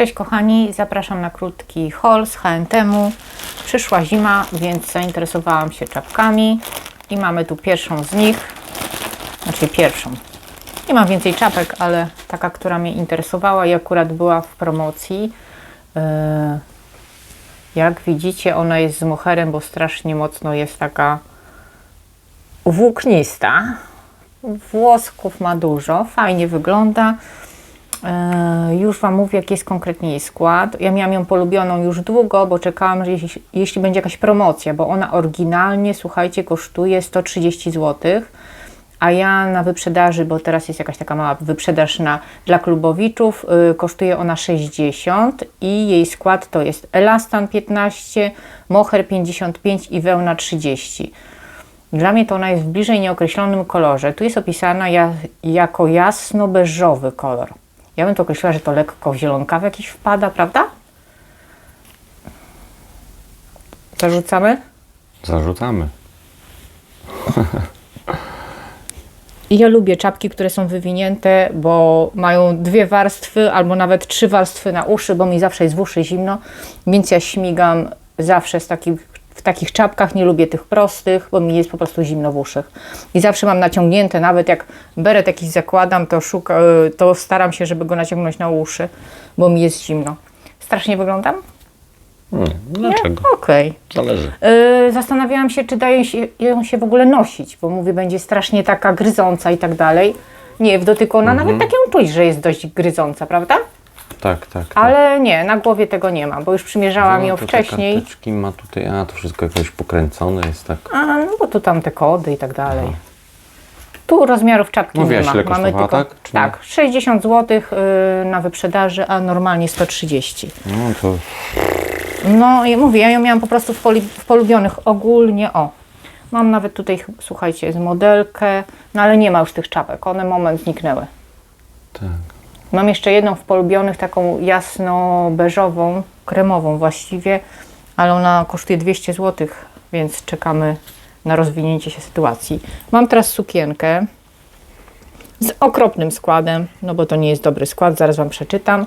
Cześć kochani, zapraszam na krótki haul z H&M-u. Przyszła zima, więc zainteresowałam się czapkami i mamy tu pierwszą z nich, znaczy pierwszą. Nie mam więcej czapek, ale taka, która mnie interesowała i akurat była w promocji. Yy, Jak widzicie, ona jest z moherem, bo strasznie mocno jest taka włóknista. Włosków ma dużo, fajnie wygląda. E, Już Wam mówię, jaki jest konkretnie jej skład. Ja miałam ją polubioną już długo, bo czekałam, że jeśli, jeśli będzie jakaś promocja, bo ona oryginalnie, słuchajcie, kosztuje 130 zł, a ja na wyprzedaży, bo teraz jest jakaś taka mała wyprzedaż na, dla klubowiczów, y, kosztuje ona 60 i jej skład to jest elastan 15, moher 55 i wełna 30. Dla mnie to ona jest w bliżej nieokreślonym kolorze. Tu jest opisana ja, jako jasno-beżowy kolor. Ja bym to określiła, że to lekko w zielonkawy jakiś wpada, prawda? Zarzucamy? Zarzucamy. Ja lubię czapki, które są wywinięte, bo mają dwie warstwy albo nawet trzy warstwy na uszy, bo mi zawsze jest w uszy zimno, więc ja śmigam zawsze z takich, w takich czapkach. Nie lubię tych prostych, bo mi jest po prostu zimno w uszach. I zawsze mam naciągnięte, nawet jak beret jakiś zakładam, to, szuka, to staram się, żeby go naciągnąć na uszy, bo mi jest zimno. Strasznie wyglądam? Nie, dlaczego? Okej. Zależy. Yy, zastanawiałam się, czy daje się, ją się w ogóle nosić, bo mówię, będzie strasznie taka gryząca i tak dalej. Nie, w dotyku ona nawet tak ją czuć, że jest dość gryząca, prawda? Tak, tak. tak. Ale nie, na głowie tego nie ma, bo już przymierzałam No, ją to te wcześniej. karteczki ma tutaj, a to wszystko jakoś pokręcone jest tak. A, no bo tu tam te kody i tak dalej. Tu rozmiarów czapki Mówiłaś, nie ma. ile kosztowała, tak? Czy nie? tak, 60 zł yy, na wyprzedaży, a normalnie 130. No to No i mówię, ja ją miałam po prostu w, poli, w polubionych ogólnie, o. Mam nawet tutaj, ch- słuchajcie, z modelkę, no ale nie ma już tych czapek, one moment zniknęły. tak. Mam jeszcze jedną w polubionych, taką jasno-beżową, kremową właściwie, ale ona kosztuje 200 zł, więc czekamy na rozwinięcie się sytuacji. Mam teraz sukienkę z okropnym składem, no bo to nie jest dobry skład, zaraz Wam przeczytam.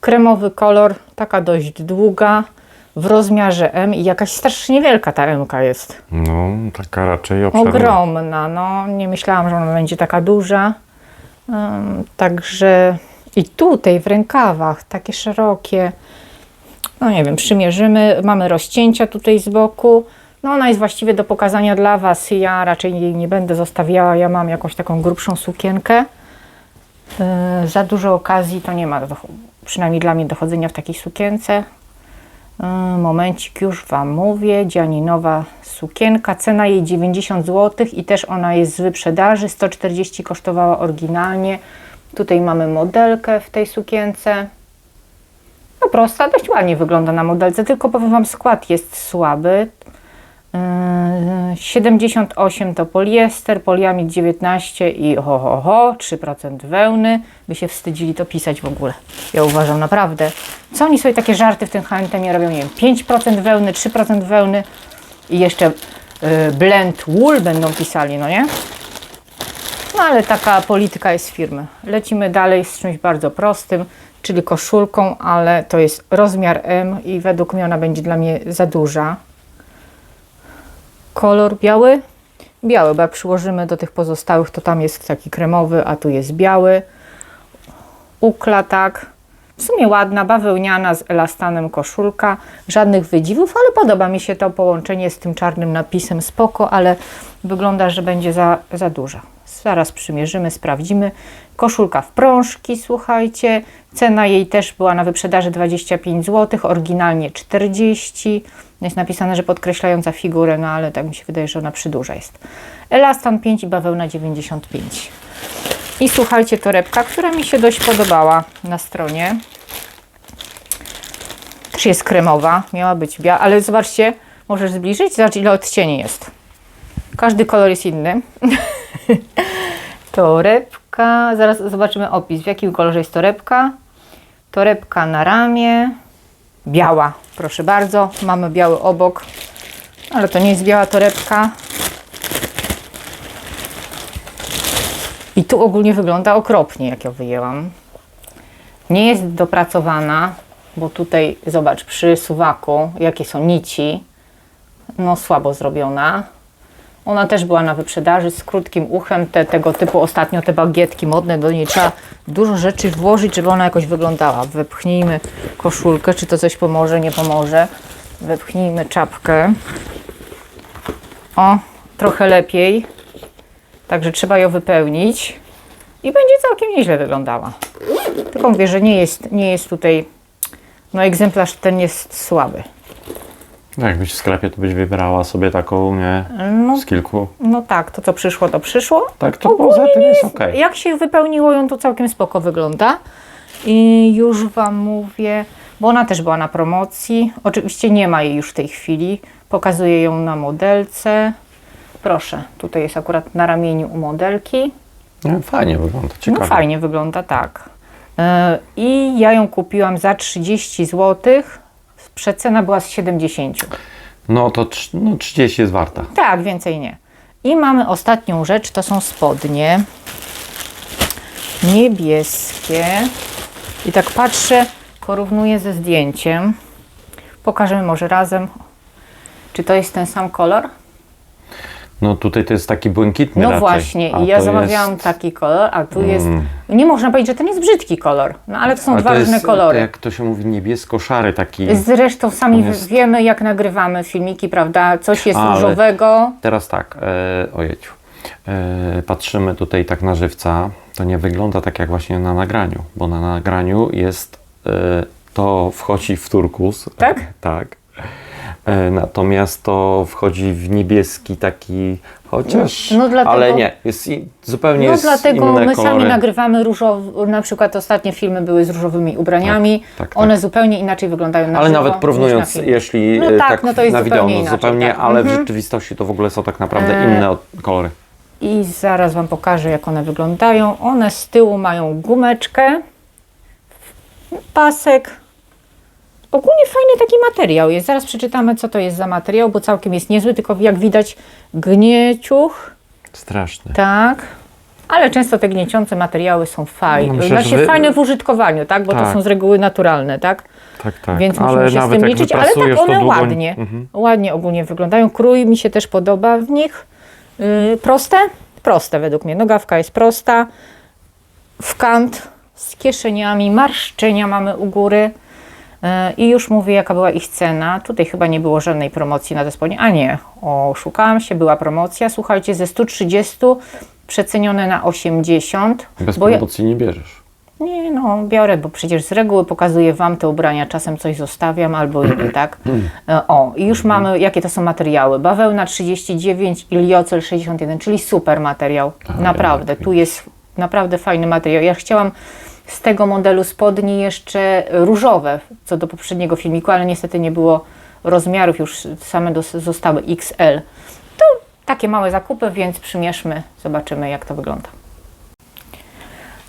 Kremowy kolor, taka dość długa, w rozmiarze M i jakaś strasznie wielka ta M jest. No, taka raczej obszerna. Ogromna, no nie myślałam, że ona będzie taka duża. Także i tutaj w rękawach takie szerokie, no nie wiem, przymierzymy. Mamy rozcięcia tutaj z boku. No ona jest właściwie do pokazania dla Was. Ja raczej jej nie będę zostawiała. Ja mam jakąś taką grubszą sukienkę. Yy, za dużo okazji to nie ma, do- przynajmniej dla mnie, dochodzenia w takiej sukience. Yy, Momencik, już Wam mówię. Dzianinowa sukienka. Cena jej 90 zł i też ona jest z wyprzedaży. 140 kosztowała oryginalnie. Tutaj mamy modelkę w tej sukience. No prosta, dość ładnie wygląda na modelce, tylko powiem Wam, skład jest słaby. Yy, 78 to poliester, poliamid 19 i ho, ho, ho, 3% wełny. By się wstydzili to pisać w ogóle. Ja uważam naprawdę. Co oni sobie takie żarty w tym H&M robią? Nie wiem, 5% wełny, 3% wełny i jeszcze yy, blend wool będą pisali, no nie? No ale taka polityka jest firmy. Lecimy dalej z czymś bardzo prostym, czyli koszulką, ale to jest rozmiar M i według mnie ona będzie dla mnie za duża. Kolor biały? Biały, bo jak przyłożymy do tych pozostałych, to tam jest taki kremowy, a tu jest biały. Ukla tak. W sumie ładna, bawełniana z elastanem koszulka. Żadnych wydziwów, ale podoba mi się to połączenie z tym czarnym napisem. Spoko, ale wygląda, że będzie za, za duża. Zaraz przymierzymy, sprawdzimy. Koszulka w prążki, słuchajcie. Cena jej też była na wyprzedaży 25 zł, oryginalnie 40. Jest napisane, że podkreślająca figurę, no ale tak mi się wydaje, że ona przydłuża jest. Elastan 5 i bawełna 95. I słuchajcie, torebka, która mi się dość podobała na stronie. Też jest kremowa, miała być biała, ale zobaczcie, możesz zbliżyć, zobacz ile odcieni jest. Każdy kolor jest inny. torebka, zaraz zobaczymy opis, w jakim kolorze jest torebka. Torebka na ramię, biała, proszę bardzo, mamy biały obok, ale to nie jest biała torebka. I tu ogólnie wygląda okropnie, jak ją wyjęłam. Nie jest dopracowana, bo tutaj zobacz przy suwaku, jakie są nici. No słabo zrobiona. Ona też była na wyprzedaży z krótkim uchem, te, tego typu ostatnio te bagietki modne, do niej trzeba dużo rzeczy włożyć, żeby ona jakoś wyglądała. Wepchnijmy koszulkę, czy to coś pomoże, nie pomoże. Wepchnijmy czapkę. O, trochę lepiej. Także trzeba ją wypełnić i będzie całkiem nieźle wyglądała. Tylko mówię, że nie jest, nie jest tutaj, no egzemplarz ten jest słaby. No jakbyś w sklepie, to byś wybrała sobie taką, nie? No, Z kilku. no tak, to co przyszło, to przyszło. Tak, to Ogólnie poza tym nie jest okej. Jak się wypełniło ją, to całkiem spoko wygląda. I już Wam mówię, bo ona też była na promocji. Oczywiście nie ma jej już w tej chwili. Pokazuję ją na modelce. Proszę, tutaj jest akurat na ramieniu u modelki. No, fajnie wygląda, ciekawe. No fajnie wygląda, tak. E, I ja ją kupiłam za 30 zł. Przecena była z 70. No to no, 30 jest warta. Tak, więcej nie. I mamy ostatnią rzecz, to są spodnie niebieskie. I tak patrzę, porównuję ze zdjęciem. Pokażemy może razem, czy to jest ten sam kolor. No tutaj to jest taki błękitny No raczej. właśnie, a i ja to zamawiałam jest- taki kolor, a tu jest. Mm. Nie można powiedzieć, że ten jest brzydki kolor, no ale to są Ale dwa to różne jest, kolory. Jak to się mówi, niebiesko-szary taki. Zresztą sami On jest- wiemy, jak nagrywamy filmiki, prawda? Coś jest Ale- różowego. Teraz tak, e, ojeciu. E, patrzymy tutaj tak na żywca, to nie wygląda tak jak właśnie na nagraniu, bo na nagraniu jest, e, to wchodzi w turkus. Tak? tak. E, natomiast to wchodzi w niebieski taki, chociaż, No, dlatego- ale nie, jest i, zupełnie No jest dlatego inne my kolory. sami nagrywamy różowo, na przykład ostatnie filmy były z różowymi ubraniami. Tak, tak, One zupełnie inaczej wyglądają na Ale żywo nawet porównując, na jeśli No e, tak, tak, no to jest na wideo, zupełnie no inaczej, zupełnie, tak. ale w Mhm. rzeczywistości to w ogóle są tak naprawdę E, inne kolory. I zaraz Wam pokażę, jak one wyglądają. One z tyłu mają gumeczkę, pasek. Ogólnie fajny taki materiał jest. Zaraz przeczytamy, co to jest za materiał, bo całkiem jest niezły, tylko jak widać gnieciuch, Straszne. tak. Ale często te gnieciące materiały są fajne. No znaczy wy- fajne w użytkowaniu, tak? Bo to Tak. są z reguły naturalne, tak? Tak, tak. Więc ale musimy się z tym liczyć, ale tak to one długo... ładnie, Mhm. ładnie ogólnie wyglądają. Krój mi się też podoba w nich. Yy, proste? Proste według mnie. Nogawka jest prosta. W kant z kieszeniami, marszczenia mamy u góry. I już mówię, jaka była ich cena. Tutaj chyba nie było żadnej promocji na te spodnie. A nie, oszukałam się, była promocja. Słuchajcie, ze 130 przecenione na 80. Bez bo ja- promocji nie bierzesz. nie, no biorę, bo przecież z reguły pokazuję Wam te ubrania, czasem coś zostawiam albo nie, tak? O, i już mamy, jakie to są materiały. Bawełna 39 i liocel 61, czyli super materiał, naprawdę. Tu jest naprawdę fajny materiał. Ja chciałam z tego modelu spodni jeszcze różowe, co do poprzedniego filmiku, ale niestety nie było rozmiarów, już same zostały XL. To takie małe zakupy, więc przymierzmy, zobaczymy jak to wygląda.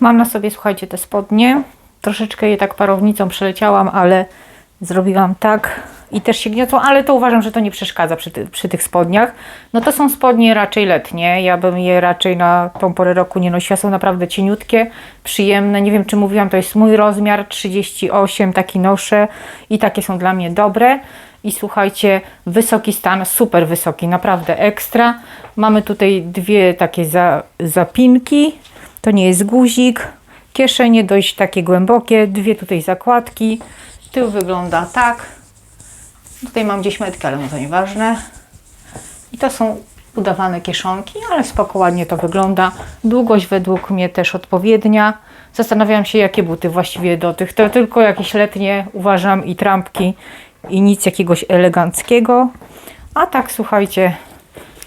Mam na sobie, słuchajcie, te spodnie. Troszeczkę je tak parownicą przeleciałam, ale zrobiłam tak i też się gniotą, ale to uważam, że to nie przeszkadza przy, ty, przy tych spodniach. No to są spodnie raczej letnie. Ja bym je raczej na tą porę roku nie nosiła. Są naprawdę cieniutkie, przyjemne. Nie wiem, czy mówiłam, to jest mój rozmiar 38, taki noszę i takie są dla mnie dobre. I słuchajcie, wysoki stan, super wysoki, naprawdę ekstra. Mamy tutaj dwie takie za, zapinki. To nie jest guzik. Kieszenie dość takie głębokie, dwie tutaj zakładki. Tył wygląda tak. Tutaj mam gdzieś metkę, ale no to nieważne. I to są udawane kieszonki, ale spoko, ładnie to wygląda. Długość według mnie też odpowiednia. Zastanawiam się, jakie buty właściwie do tych. To tylko jakieś letnie, uważam, i trampki, i nic jakiegoś eleganckiego. A tak, słuchajcie,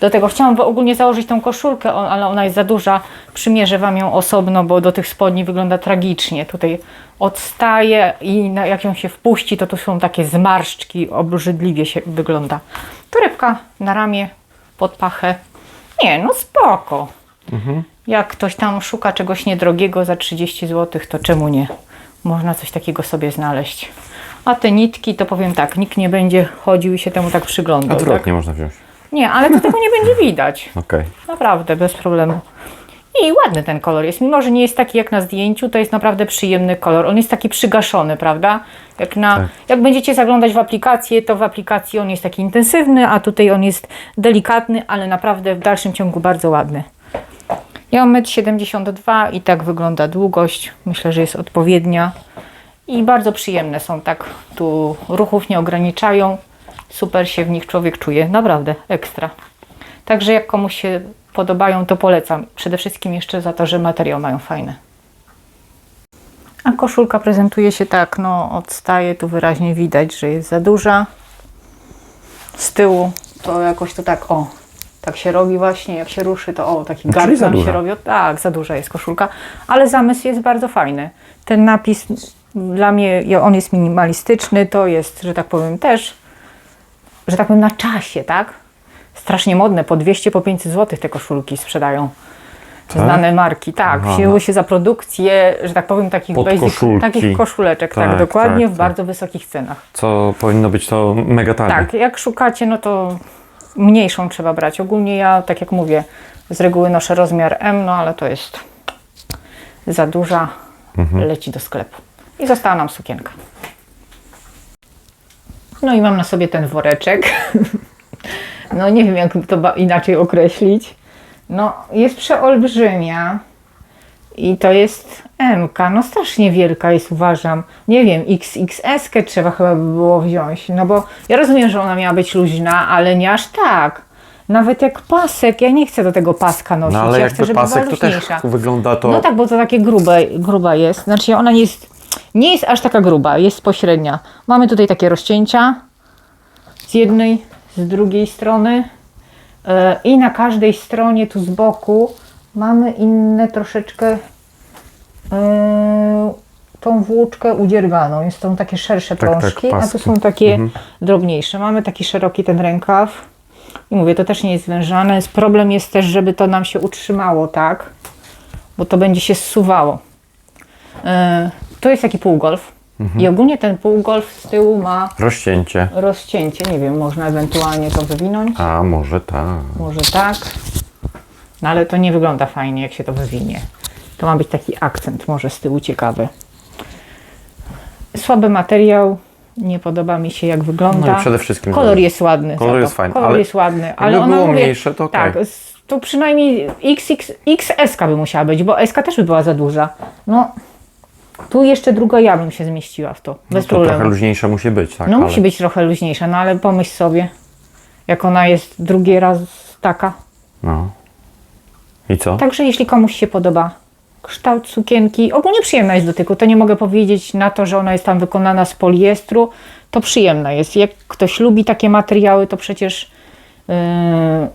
do tego chciałam ogólnie założyć tą koszulkę, ale ona jest za duża. Przymierzę Wam ją osobno, bo do tych spodni wygląda tragicznie. Tutaj odstaje i jak ją się wpuści, to tu są takie zmarszczki, obrzydliwie się wygląda. Torebka na ramię, pod pachę. Nie, no spoko. Jak ktoś tam szuka czegoś niedrogiego za 30 zł, to czemu nie? Można coś takiego sobie znaleźć. A te nitki, to powiem tak, nikt nie będzie chodził i się temu tak przyglądał. Tak? Odwrotnie można wziąć. Nie, ale to tego nie będzie widać. Okej. Naprawdę, bez problemu. I ładny ten kolor jest, mimo że nie jest taki jak na zdjęciu, to jest naprawdę przyjemny kolor. On jest taki przygaszony, prawda? Jak, na, Tak. jak będziecie zaglądać w aplikację, to w aplikacji on jest taki intensywny, a tutaj on jest delikatny, ale naprawdę w dalszym ciągu bardzo ładny. Ja mam 1,72 m i tak wygląda długość. Myślę, że jest odpowiednia. I bardzo przyjemne są, tak tu ruchów nie ograniczają. Super się w nich człowiek czuje, naprawdę ekstra. Także jak komuś się podobają, to polecam. Przede wszystkim jeszcze za to, że materiał mają fajny. A koszulka prezentuje się tak, no odstaje, tu wyraźnie widać, że jest za duża. Z tyłu to jakoś to tak, o, tak się robi właśnie, jak się ruszy, to o, taki Czyli garb się duża. robi. O, Tak, za duża jest koszulka, ale zamysł jest bardzo fajny. Ten napis dla mnie, on jest minimalistyczny, to jest, że tak powiem, też, że tak powiem, na czasie, tak? Strasznie modne, po 200, po 500 zł te koszulki sprzedają. Znane marki, tak. Aha. Wzięły się za produkcję, że tak powiem, takich Podkoszulki. takich koszuleczek, tak, Tak, dokładnie, tak, w tak. bardzo wysokich cenach. Co powinno być to mega tanie. Tak, jak szukacie, no to mniejszą trzeba brać. Ogólnie ja, tak jak mówię, z reguły noszę rozmiar M, no ale to jest za duża, leci do sklepu. I została nam sukienka. No i mam na sobie ten woreczek. No nie wiem, jak to inaczej określić. No, jest przeolbrzymia. I to jest MK, no strasznie wielka jest, uważam. Nie wiem, XXS trzeba chyba by było wziąć, no bo ja rozumiem, że ona miała być luźna, ale nie aż tak. Nawet jak pasek, ja nie chcę do tego paska nosić, No ale ja chcę, żeby pasek, była to też luźniejsza. wygląda to... No tak, bo to takie grube, gruba jest. Znaczy ona nie jest, nie jest aż taka gruba, jest pośrednia. Mamy tutaj takie rozcięcia z jednej, z drugiej strony e, i na każdej stronie tu z boku mamy inne troszeczkę e, tą włóczkę udzierganą. Jest są takie szersze Tak, tak, prążki, a tu są takie drobniejsze. Mamy taki szeroki ten rękaw. I mówię, to też nie jest zwężane. Problem jest też, żeby to nam się utrzymało, tak? Bo to będzie się zsuwało. To jest taki półgolf. I ogólnie ten półgolf z tyłu ma Rozcięcie. rozcięcie. Nie wiem, można ewentualnie to wywinąć. A, może tak. Może tak. No ale to nie wygląda fajnie, jak się to wywinie. To ma być taki akcent, może z tyłu ciekawy. Słaby materiał. Nie podoba mi się, jak wygląda. No i przede wszystkim... Kolor jest ładny. Kolor za to. jest fajny, Kolor ale jest ładny, jakby ale ona było mówię, mniejsze, to okej. Tak, to przynajmniej XX, XS by musiała być, bo SK też by była za duża. No, tu jeszcze druga ja bym się zmieściła w to, bez No to trochę problemu. luźniejsze musi być, tak? No ale... musi być trochę luźniejsza, no ale pomyśl sobie, jak ona jest drugi raz taka. No. I co? Także jeśli komuś się podoba kształt sukienki, ogólnie przyjemna jest w dotyku, to nie mogę powiedzieć na to, że ona jest tam wykonana z poliestru, to przyjemna jest. Jak ktoś lubi takie materiały, to przecież yy,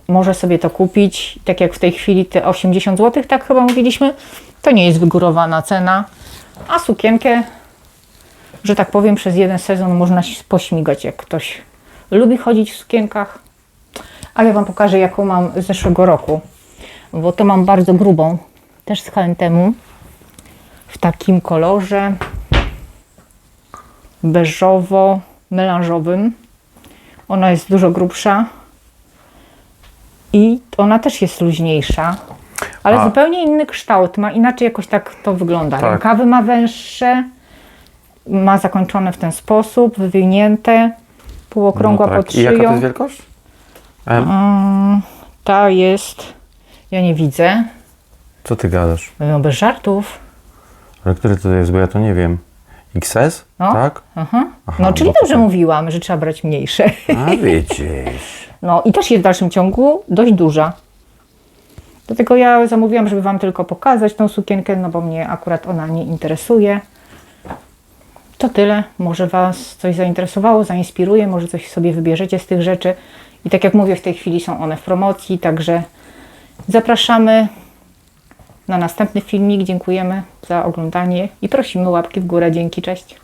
może sobie to kupić. Tak jak w tej chwili te 80 zł, tak chyba mówiliśmy, to nie jest wygórowana cena, a sukienkę, że tak powiem, przez jeden sezon można się pośmigać, jak ktoś lubi chodzić w sukienkach. A ja Wam pokażę, jaką mam z zeszłego roku bo to mam bardzo grubą, też z H&M w takim kolorze beżowo-melanżowym. Ona jest dużo grubsza i ona też jest luźniejsza, ale A- zupełnie inny kształt, ma inaczej jakoś tak to wygląda. Tak. Rękawy ma węższe, ma zakończone w ten sposób, wywinięte, półokrągła no pod tak. I jaka to szyją. jest wielkość? M? Mm, ta jest, ja nie widzę, Co ty gadasz? no bez żartów. Ale który to jest, bo ja to nie wiem. XS? No. Tak? Aha. Aha, no, czyli bo to dobrze tak. mówiłam, że trzeba brać mniejsze. A widzisz. No i też jest w dalszym ciągu dość duża. Dlatego ja zamówiłam, żeby Wam tylko pokazać tą sukienkę, no bo mnie akurat ona nie interesuje. To tyle. Może Was coś zainteresowało, zainspiruje, może coś sobie wybierzecie z tych rzeczy. I tak jak mówię, w tej chwili są one w promocji, także zapraszamy na następny filmik. Dziękujemy za oglądanie i prosimy łapki w górę. Dzięki, cześć.